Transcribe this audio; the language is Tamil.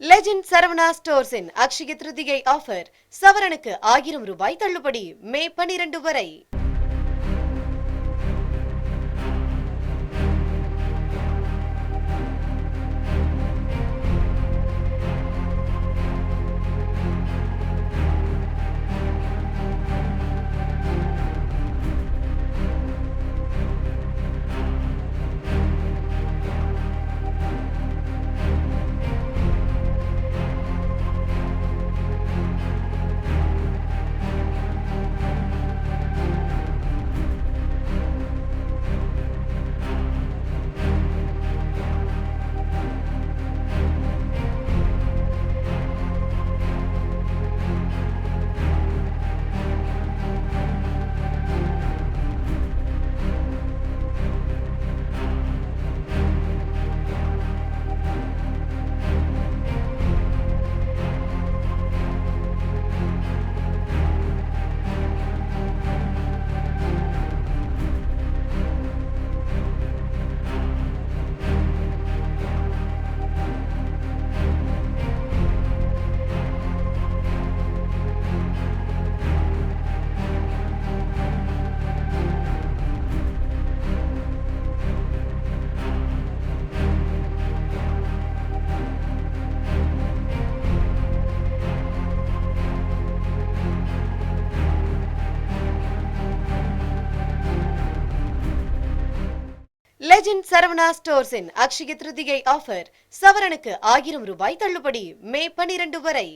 லெஜெண்ட் சரவணா ஸ்டோர்ஸின் அக்ஷய திருதிகை ஆஃபர் சவரனுக்கு ஆயிரம் ரூபாய் தள்ளுபடி மே பனிரெண்டு வரை. லெஜெண்ட் சரவணா ஸ்டோர்ஸின் அக்ஷய திருதிகை ஆஃபர் சவரனுக்கு ஆயிரம் ரூபாய் தள்ளுபடி மே பனிரெண்டு வரை.